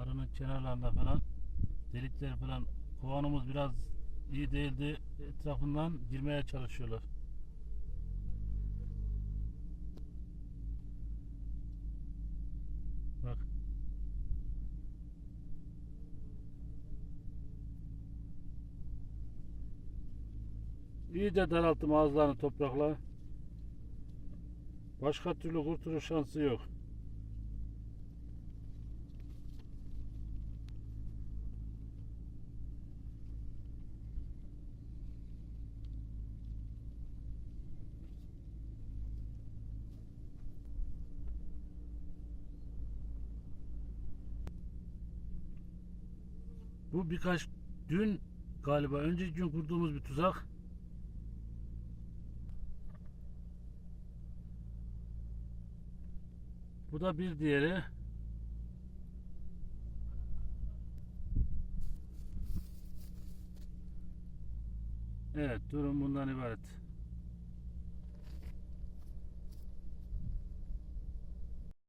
Arının kenarlarında falan delikler falan kovanımız biraz iyi değildi. Etrafından girmeye çalışıyorlar. Bak. İyice daralttım ağızlarını toprakla. Başka türlü kurtuluş şansı yok. Bu birkaç dün galiba önceki gün kurduğumuz bir tuzak. Bu da bir diğeri. Evet durum bundan ibaret.